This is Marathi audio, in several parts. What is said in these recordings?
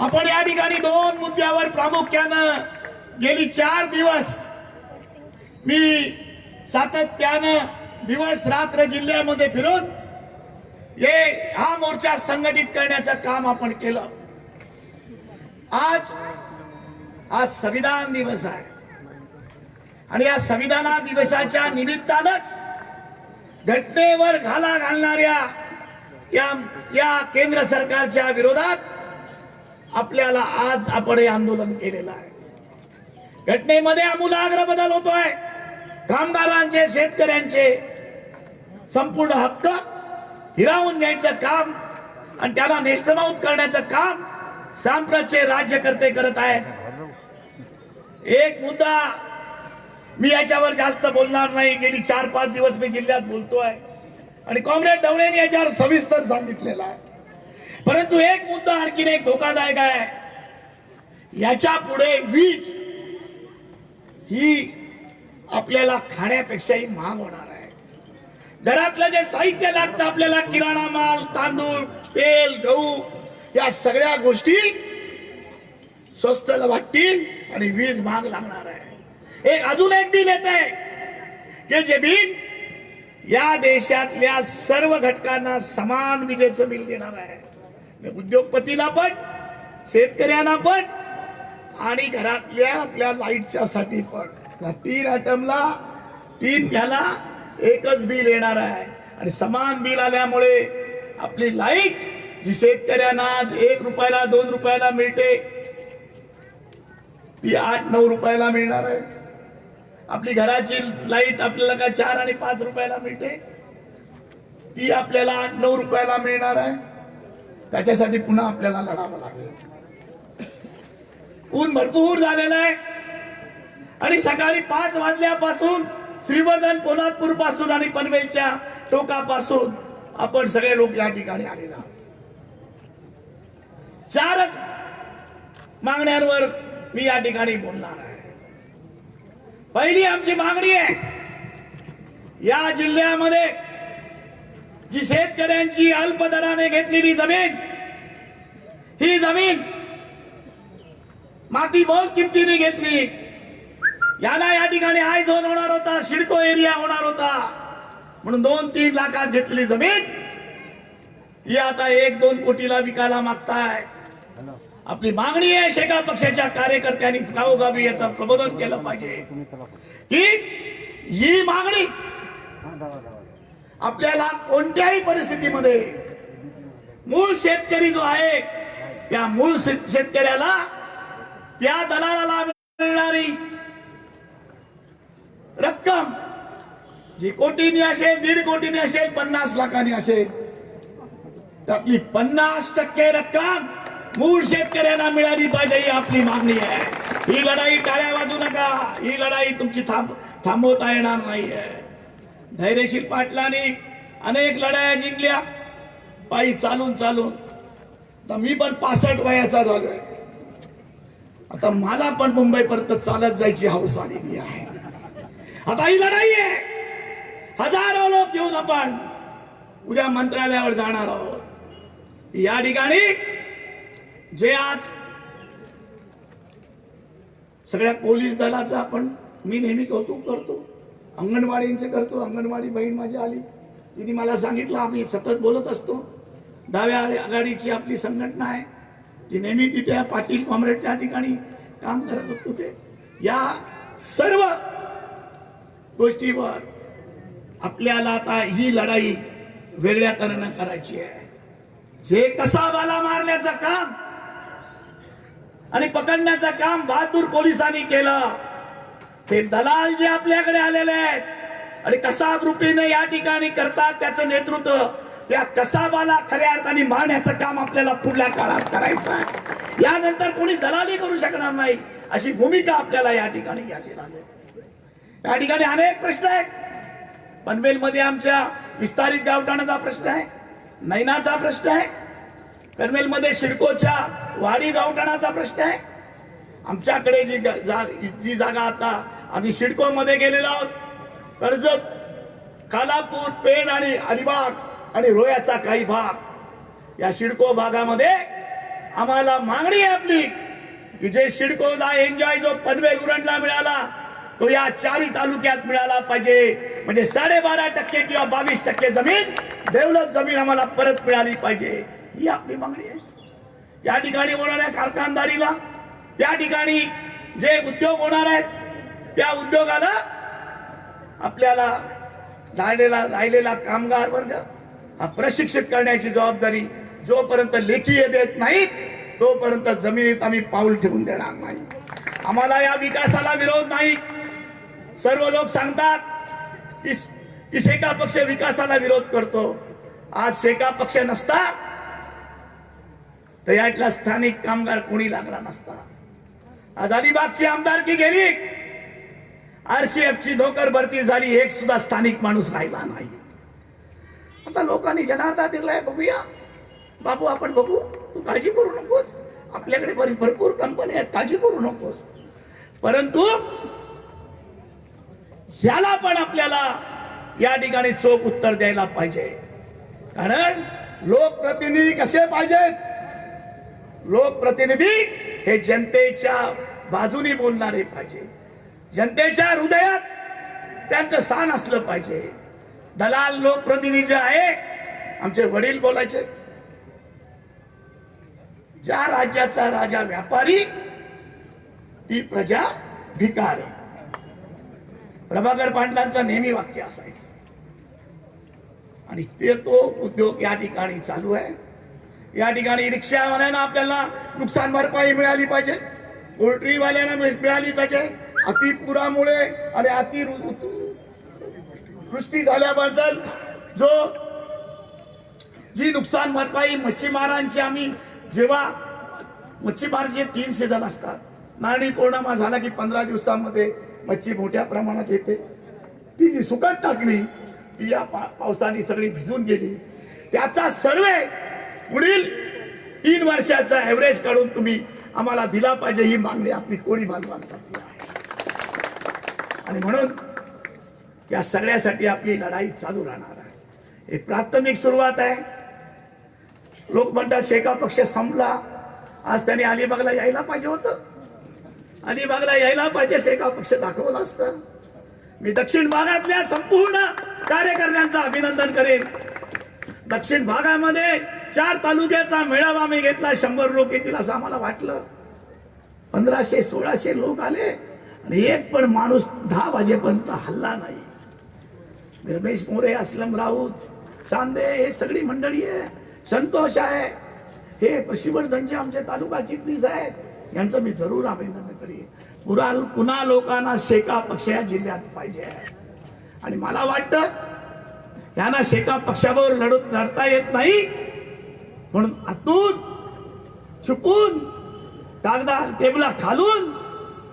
आपण या ठिकाणी दोन मुद्द्यावर प्रामुख्यानं गेली चार दिवस मी सातत्यानं दिवस रात्र जिल्ह्यामध्ये फिरून हे हा मोर्चा संघटित करण्याचं काम आपण केलं. आज आज संविधान दिवस आहे. आणि या संविधान दिवसाच्या निमित्तानच घटनेवर घाला घालणाऱ्या या या केंद्र सरकारच्या विरोधात आपल्याला आज आपण हे आंदोलन केलेलं आहे. घटनेमध्ये आमूलाग्र बदल होतोय. कामगारांचे शेतकऱ्यांचे संपूर्ण हक्क हिरावून घ्यायचं काम आणि त्याला नेस्तमाऊत करण्याचं काम सांप्रतचे राज्यकर्ते करत आहेत. एक मुद्दा मी याच्यावर जास्त बोलणार नाही. गेली चार पाच दिवस मी जिल्ह्यात बोलतोय. आणि कॉम्रेड डवळेने याच्यावर सविस्तर सांगितलेला आहे. परंतु एक मुद्दा आणखीन एक धोकादायक आहे. याच्यापुढे वीज ही आपल्याला खाण्यापेक्षाही महाग होणार आहे. घरातलं जे साहित्य लागतं आपल्याला किराणा माल तांदूळ तेल गहू या सगळ्या गोष्टी स्वस्त वाटतील आणि वीज महाग लागणार आहे. एक अजून एक बिल येत आहे. की जे बिल या देशातल्या सर्व घटकांना समान विजेचं बिल देणार आहे. उद्योगपतीला पण शेतकऱ्यांना पण आणि घरातल्या आपल्या लाईटच्या साठी पण. या तीन आयटमला तीन घ्याला एकच बिल येणार आहे. आणि समान बिल आल्यामुळे आपली लाइट जी शेतकऱ्यांना आज एक रुपयाला दोन रुपयाला मिळते ती आठ नऊ रुपयाला मिळणार आहे. आपली घराची लाइट आपल्याला काय चार आणि पाच रुपयाला मिळते ती आपल्याला आठ नऊ रुपयाला मिळणार आहे. त्याच्यासाठी पुन्हा आपल्याला लढावं लागेल. ऊन भरपूर झालेलं आहे. आणि सकाळी पाच वाजल्यापासून श्रीवर्धन पोलादपूरपासून आणि पनवेलच्या टोकापासून आपण सगळे लोक या ठिकाणी आलेला आहोत. चारच मागण्यांवर मी या ठिकाणी बोलणार आहे. पहिली आमची मागणी आहे या जिल्ह्यामध्ये जी शेतकऱ्यांची अल्प दराने घेतलेली जमीन ही जमीन माती मोल किमतीने घेतली. याला या ठिकाणी आय झोन होणार होता शिडको एरिया होणार होता. म्हणून दोन तीन लाखात घेतलेली जमीन ही आता एक दोन कोटीला विकायला मागताय. आपली मागणी आहे शेका पक्षाच्या कार्यकर्त्यांनी गावोगावी याचं प्रबोधन केलं पाहिजे. की ही मागणी आपल्याला कोणत्याही परिस्थितीमध्ये मूळ शेतकरी जो आहे त्या मूळ शेतकऱ्याला त्या दलालाला मिळणारी रक्कम जी कोटीनी असेल दीड कोटीने असेल पन्नास लाखांनी असेल त्यातली पन्नास टक्के रक्कम मूळ शेतकऱ्यांना मिळाली पाहिजे ही आपली मागणी आहे. ही लढाई टाळ्या वाजू नका. ही लढाई तुमची थांब थांबवता येणार नाहीये. धैर्यशील पाटलांनी अनेक लढाया जिंकल्या. पायी चालून चालून. आता मी पण पासष्ट वयाचा झालोय. आता मला पण मुंबईपर्यंत चालत जायची हौस आलेली आहे. आता ही लढाई आहे. हजारो लोक घेऊन आपण उद्या मंत्रालयावर जाणार आहोत. या ठिकाणी जे आज सगळ्या पोलीस दलाचं आपण मी नेहमी कौतुक करतो. अंगणवाडींचे करतो अंगणवाडी बहीण माझी आली. तिने मला सांगितलं आम्ही सतत बोलत असतो. डाव्या आघाडीची आपली संघटना आहे. ती नेहमी तिथे पाटील कॉम्रेड त्या ठिकाणी काम करत होतो ते. या सर्व गोष्टीवर आपल्याला आता ही लढाई वेगळ्या तऱ्हेनं करायची आहे. जे कसाबाला मारण्याचं काम आणि पकडण्याचं काम बहादूर पोलिसांनी केलं हे दलाल जे आपल्याकडे आलेले आहेत आणि कसाब रूपीने या ठिकाणी करतात त्याचं नेतृत्व त्या कसाबाला खऱ्या अर्थाने मारण्याचं काम आपल्याला पुढल्या काळात करायचं आहे. यानंतर कोणी दलाली करू शकणार नाही अशी भूमिका आपल्याला या ठिकाणी घ्यावी लागेल. या ठिकाणी अनेक प्रश्न आहेत. पनवेलमध्ये आमच्या विस्तारित गावठाणाचा प्रश्न आहे नैनाचा प्रश्न आहे. पनवेलमध्ये शिडकोच्या वाडी गावठाणाचा प्रश्न आहे. आमच्याकडे जी जा- जी जागा आता आम्ही सिडको मध्ये गेलेलो आहोत. कर्जत कालापूर पेण आणि अलिबाग आणि रोयाचा काही भाग. या सिडको भागामध्ये आम्हाला मागणी आहे आपली की जे सिडकोला एन्जॉय जो पनवेल उरणला मिळाला तो या चारही तालुक्यात मिळाला पाहिजे. म्हणजे साडेबारा टक्के किंवा बावीस टक्के जमीन डेव्हलप जमीन आम्हाला परत मिळाली पाहिजे. ही आपली मागणी आहे. या ठिकाणी होणाऱ्या कारखानदारीला त्या ठिकाणी जे उद्योग होणार आहेत त्या उद्योगाला आपल्याला राहिलेला राहिलेला कामगार वर्ग हा प्रशिक्षित करण्याची जबाबदारी जोपर्यंत लेखी देत नाहीत तोपर्यंत जमिनीत आम्ही पाऊल ठेवून देणार नाही. आम्हाला या विकासाला विरोध नाही. सर्व लोक सांगतात की की शेका पक्ष विकासाला विरोध करतो. आज शेका पक्ष नसता तर यातला स्थानिक कामगार कोणी लागला नसता. आज अलिबागची आमदारकी गेली. आरसीएफ ची नोकर भरती झाली एक सुद्धा स्थानिक माणूस राहिला नाही. आता लोकांनी जनार्दन दिलाय बघूया. बाबू आपण बघू. तू काळजी करू नकोस. आपल्याकडे बरीच भरपूर कंपनी आहेत काळजी करू नकोस. परंतु ह्याला पण आपल्याला या ठिकाणी चोख उत्तर द्यायला पाहिजे. कारण लोकप्रतिनिधी कसे पाहिजेत? लोकप्रतिनिधी हे जनतेच्या बाजूने बोलणारे पाहिजे. जनतेच्या हृदयात त्यांचं स्थान असलं पाहिजे. दलाल लोकप्रतिनिधी जे आहे आमचे वडील बोलायचे ज्या राज्याचा राजा व्यापारी ती प्रजा भिकारी. प्रभाकर पांडलांचा नेहमी वाक्य असायचं. आणि ते तो उद्योग या ठिकाणी चालू आहे. या ठिकाणी रिक्षावाल्यांना आपल्याला नुकसान भरपाई मिळाली पाहिजे. पोल्ट्रीवाल्यांना मिळाली पाहिजे. अतिपुरामुळे आणि अति वृष्टी झाल्याबद्दल जो जी नुकसान भरपाई मच्छीमारांची आम्ही जेव्हा मच्छीमार जे तीन सीझन असतात नारळी पौर्णिमा झाला की पंधरा दिवसामध्ये मच्छी मोठ्या प्रमाणात येते. ती जी सुकट टाकली ती या पा- पावसाने सगळी भिजून गेली. त्याचा सर्वे पुढील तीन वर्षाचा ॲव्हरेज काढून तुम्ही आम्हाला दिला पाहिजे ही मागणी आपली कोळी बांधवांसाठी आणि म्हणून या सगळ्यासाठी आपली लढाई चालू राहणार आहे. हे प्राथमिक सुरुवात आहे. लोक म्हणतात शेका पक्ष संपला. आज त्यांनी अलिबागला यायला पाहिजे होतं. अलिबागला यायला पाहिजे शेका पक्ष दाखवला असतं. मी दक्षिण भागातल्या संपूर्ण कार्यकर्त्यांचं अभिनंदन करेन. दक्षिण भागामध्ये चार तालुक्याचा मेळावा आम्ही घेतला. शंभर लोक येतील असं आम्हाला वाटलं. पंधराशे सोळाशे लोक आले. आणि एक पण माणूस दहा वाजेपर्यंत हल्ला नाही. रमेश मोरे असलम राऊत चांदे हे सगळी मंडळी आहे. संतोष आहे. हे शिवर्धनचे आमचे तालुका चिटणीस आहेत. यांचं मी जरूर अभिनंदन करीन. पुरा पुन्हा लोकांना शेका पक्ष या जिल्ह्यात पाहिजे आणि मला वाटतं यांना शेका पक्षाबरोबर लढत लढता येत नाही. म्हणून आतून चुकून कागदा टेबला खालून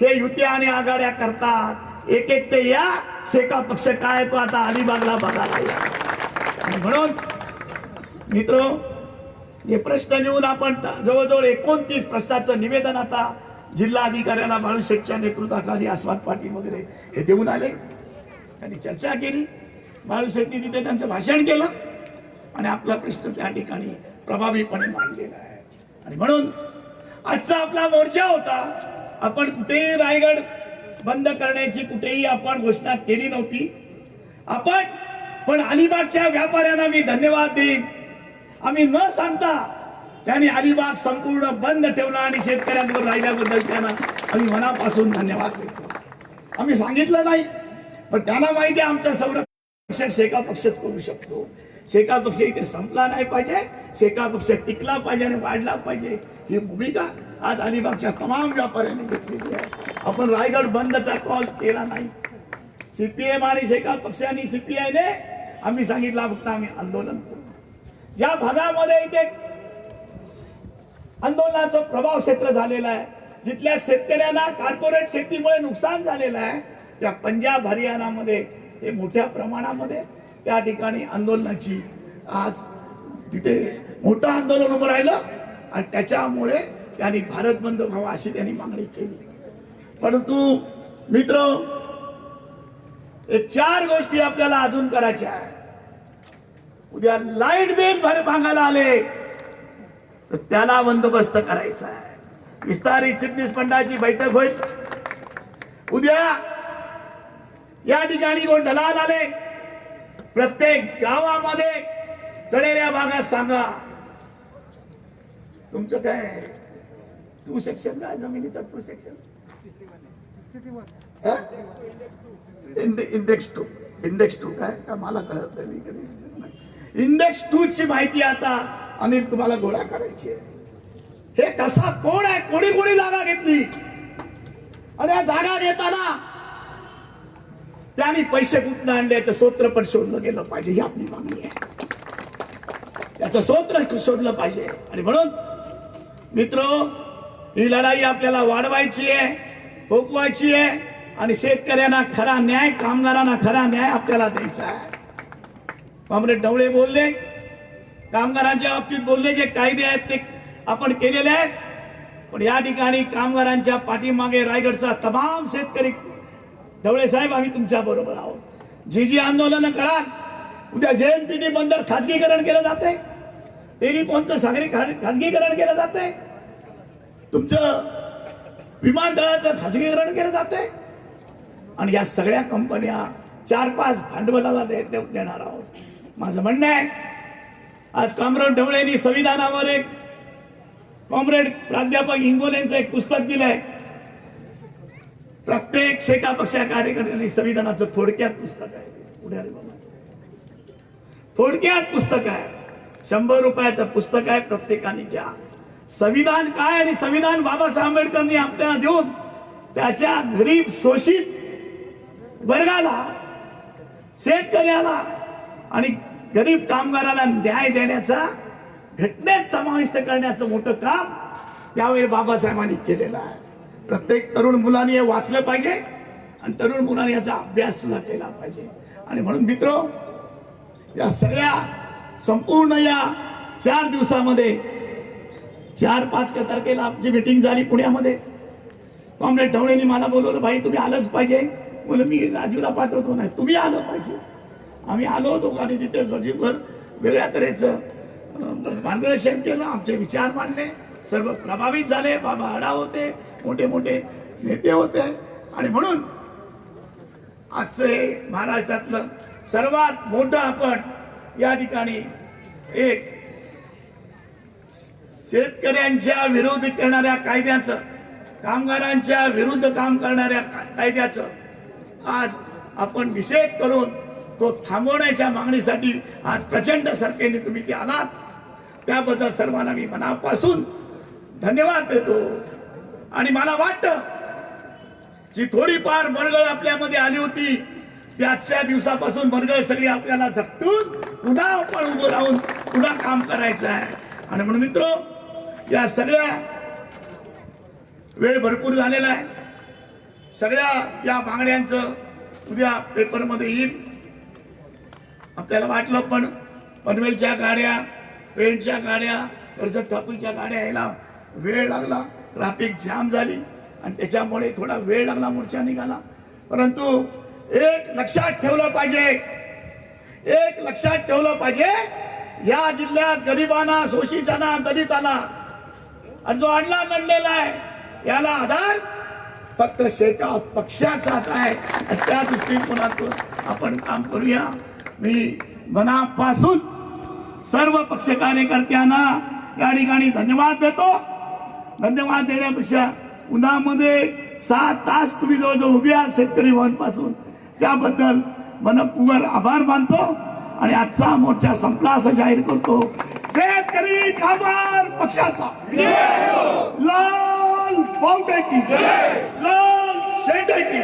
हे युत्या आणि आघाड्या करतात. एक एकटे या. शेका पक्ष काय तो आता अलिबागला बघायला या. म्हणून मित्र जे प्रश्न घेऊन आपण जवळजवळ एकोणतीस प्रश्नाचं निवेदन आता जिल्हा अधिकाऱ्याला बाळू शेठच्या नेतृत्वाखाली आस्वाद पाटील वगैरे हे देऊन आले. त्यांनी चर्चा केली. बाळू तिथे त्यांचं भाषण केलं. आणि आपला प्रश्न त्या ठिकाणी प्रभावीपणे मांडलेला आहे. आणि म्हणून आजचा आपला मोर्चा होता. आपण कुठेही रायगड बंद करण्याची कुठेही आपण घोषणा केली नव्हती. आपण पण अलिबागच्या व्यापाऱ्यांना मी धन्यवाद देईन. आम्ही न सांगता त्यांनी अलिबाग संपूर्ण बंद ठेवला आणि शेतकऱ्यांवर राहिल्याबद्दल त्यांना आम्ही मनापासून धन्यवाद देतो. आम्ही सांगितलं नाही पण त्यांना माहिती आहे आमचं संरक्षण शेका पक्षच करू शकतो. शेका पक्ष इथे संपला नाही पाहिजे शेका पक्ष टिकला पाहिजे आणि वाढला पाहिजे. ही भूमिका आज अलिबागच्या तमाम व्यापाऱ्यांनी घेतलेली आहे. आपण रायगड बंदचा कॉल केला नाही. सीपीएम आणि शेका पक्षांनी सीपीआयने आम्ही सांगितलं फक्त आम्ही आंदोलन करू. ज्या भागामध्ये इथे आंदोलनाचं प्रभाव क्षेत्र झालेलं आहे जिथल्या शेतकऱ्यांना कॉर्पोरेट शेतीमुळे नुकसान झालेलं आहे त्या पंजाब हरियाणामध्ये हे मोठ्या प्रमाणामध्ये त्या ठिकाणी आंदोलनाची आज तिथे मोठं आंदोलन उभं राहिलं. आणि त्याच्यामुळे त्यांनी भारत बंद व्हावा अशी त्यांनी मागणी केली. परंतु मित्र एक चार गोष्टी आपल्याला अजून करायच्या आहे उद्या लाइट बिल भर भांगायला आले तर त्याला बंदोबस्त करायचा आहे. विस्तारित चिटणीस मंडळाची बैठक होईल. उद्या या ठिकाणी कोण दलाल आले. प्रत्येक गावामध्ये चढेऱ्या भागात सांगा. तुमचं काय? टू सेक्शन काय जमिनीचा two section index two index two काय? का मला कळत नाही मी कधी इंडेक्स टू ची माहिती आता अनिल तुम्हाला गोळा करायची आहे. हे कसा कोण आहे? कोणी कोणी जागा घेतली? आणि या जागा घेताना त्यांनी पैसे कुठनं आणल्याचं सूत्र पण शोधलं गेलं पाहिजे. ही आपली मागणी आहे. त्याचं सूत्र शोधलं पाहिजे. आणि म्हणून मित्र ही लढाई आपल्याला वाढवायची आहे भोगवायची आहे आणि शेतकऱ्यांना खरा न्याय कामगारांना खरा न्याय आपल्याला द्यायचा आहे. कॉम्रेड ढवळे बोलले कामगारांच्या बाबतीत बोलले जे कायदे आहेत ते आपण केलेले आहेत. पण या ठिकाणी कामगारांच्या पाठीमागे रायगडचा तमाम शेतकरी ढवळे साहेब आम्ही तुमच्या बरोबर आहोत. जी जी आंदोलन करा उद्या जेएनपीटी बंदर खाजगीकरण केलं जाते टेलिफोनचं सागरी खा- खाजगीकरण केलं जाते तुमचं विमानतळाचं खाजगीकरण केलं जाते आणि या सगळ्या कंपन्या चार पाच भांडवलाला देणार आहोत. माझं म्हणणं आहे आज कामराव ढवळेंनी संविधानावर एक कॉम्रेड प्राध्यापक इंगोलेंचं एक पुस्तक दिलंय. प्रत्येक शेका पक्षा कार्यकर्त्यांनी संविधानाचं थोडक्यात पुस्तक आहे. पुढे बाबा. थोडक्यात पुस्तक आहे. शंभर रुपयाचं पुस्तक आहे प्रत्येकाने घ्या. संविधान काय आणि संविधान बाबासाहेब आंबेडकरनी आपल्याला देऊन त्याच्या गरीब शोषित वर्गाला शेतकऱ्याला आणि गरीब कामगाराला न्याय देण्याचा घटनेत समाविष्ट करण्याचं मोठं काम त्यावेळी बाबासाहेबांनी केलेलं आहे. प्रत्येक तरुण मुलांनी हे वाचलं पाहिजे आणि तरुण मुलांनी याचा अभ्यास सुद्धा केला पाहिजे. आणि म्हणून मित्र या सगळ्या संपूर्ण या चार दिवसामध्ये चार पाच तारखेला आमची मिटिंग झाली पुण्यामध्ये. कॉम्रेड ढवळेंनी मला बोलवलं भाई तुम्ही आलंच पाहिजे. बोल मी राजूला पाठवतो नाही तुम्ही आलं पाहिजे. आम्ही आलो दोघांनी तिथे गजीभर वेगळ्या तऱ्हेचं. मार्गदर्शन केलं आमचे विचार मांडले. सर्व प्रभावित झाले बाबा आडा होते मोठे मोठे नेते होते. आणि म्हणून आजचे महाराष्ट्रातलं सर्वात मोठं आपण या ठिकाणी एक शेतकऱ्यांच्या विरोध करणाऱ्या कायद्याचं कामगारांच्या विरुद्ध काम करणाऱ्या कायद्याचं आज आपण निषेध करून तो थांबवण्याच्या मागणीसाठी आज प्रचंड सरकेने तुम्ही ते आलात. त्याबद्दल सर्वांना मी मनापासून धन्यवाद देतो. आणि मला वाटतं जी थोडीफार मरगळ आपल्यामध्ये आली होती त्याच्या दिवसापासून मरगळ सगळी आपल्याला झपटून पुन्हा आपण उभं राहून पुन्हा काम करायचं आहे? आणि म्हणून मित्र या सगळ्या वेळ भरपूर झालेला आहे. सगळ्या या मागण्यांचं उद्या पेपरमध्ये येईल. आपल्याला वाटलं पण पनवेलच्या गाड्या पेंटच्या गाड्या कर्जत ठाकूरच्या गाड्या यायला वेळ लागला. ट्रॅफिक जाम झाली. आणि त्याच्यामुळे थोडा वेळ लागला मोर्चा निघाला. परंतु एक लक्षात ठेवलं पाहिजे. एक लक्षात ठेवलं पाहिजे. या जिल्ह्यात गरिबांना शोषितांना दलितांना आणि जो अडला नडलेला आहे याला आधार फक्त शेका पक्षाचाच आहे. त्या दृष्टिकोनातून आपण काम करूया. मी मनापासून सर्व पक्ष कार्यकर्त्यांना या ठिकाणी धन्यवाद देतो. धन्यवाद देण्यापेक्षा उन्हामध्ये सात तास तुम्ही जवळजवळ उभे आहात शेतकरी भवनपासून त्याबद्दल मनपूर्वक आभार मानतो आणि आजचा मोर्चा संपला असं जाहीर करतो. शेतकरी कामगार पक्षाचा. लाल पावटे की. लाल शेंडे की.